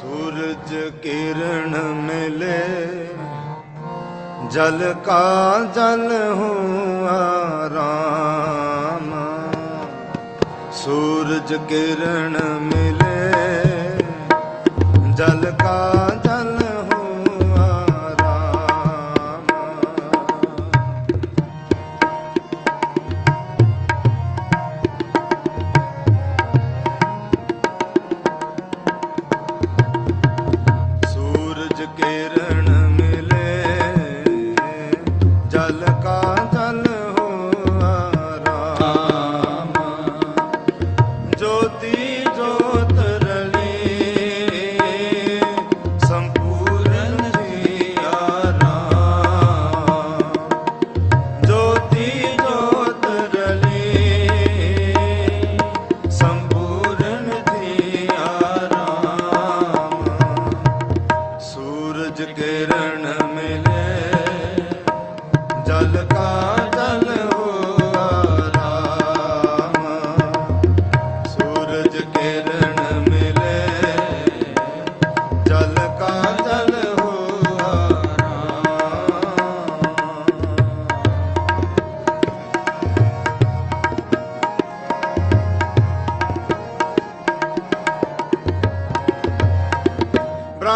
ਸੂਰਜ ਕਿਰਨ ਮਿਲੇ ਜਲ ਕਾ ਜਲ ਹੁਆ ਰਾਮ। ਸੂਰਜ ਕਿਰਨ ਮਿਲੇ ਜਲ ਕਾ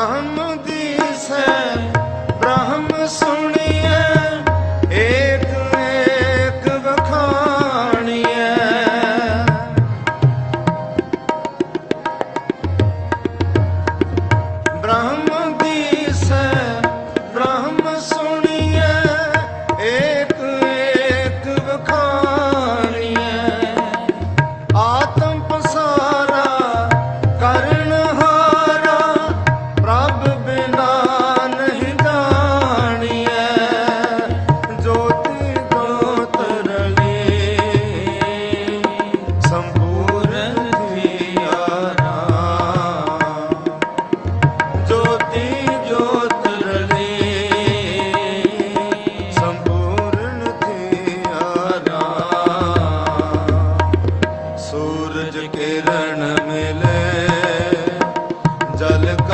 ਬ੍ਰਹਮ ਦੀਸੈ ਬ੍ਰਹਮ ਸੁਣੀਐ ਏਕ ਏਕ ਵਖਾਣੀਐ। ਬ੍ਰਹਮ ਦੀਸੈ ਬ੍ਰਹਮ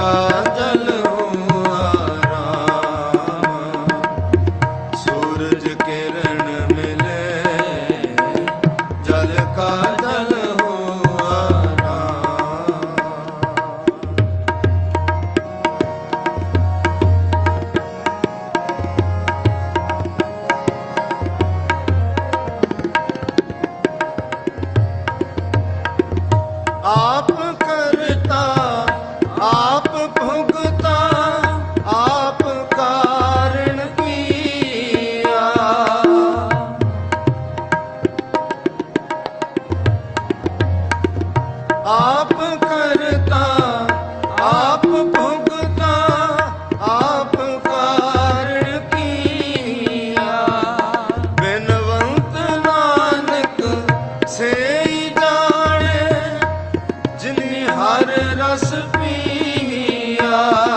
राजा ਆਪ ਕਰਤਾ ਆਪ ਭੁਗਤਾ ਆਪ ਕਾਰਣ ਬਿਨਵੰਤ ਨਾਨਕ ਸੇਈ ਜਾਣੇ ਜਿਨੇ ਹਰ ਰਸ ਪੀਆ।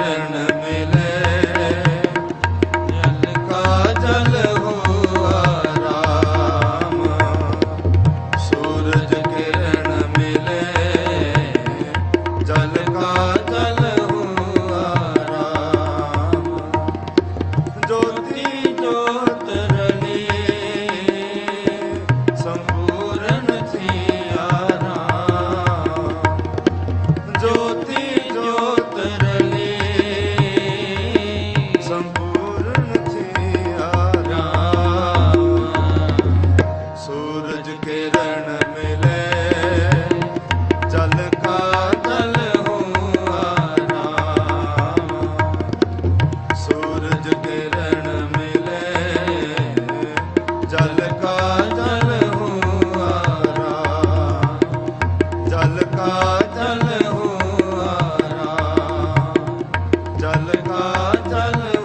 चरण मिल ਚਲਕਾ ਕਾ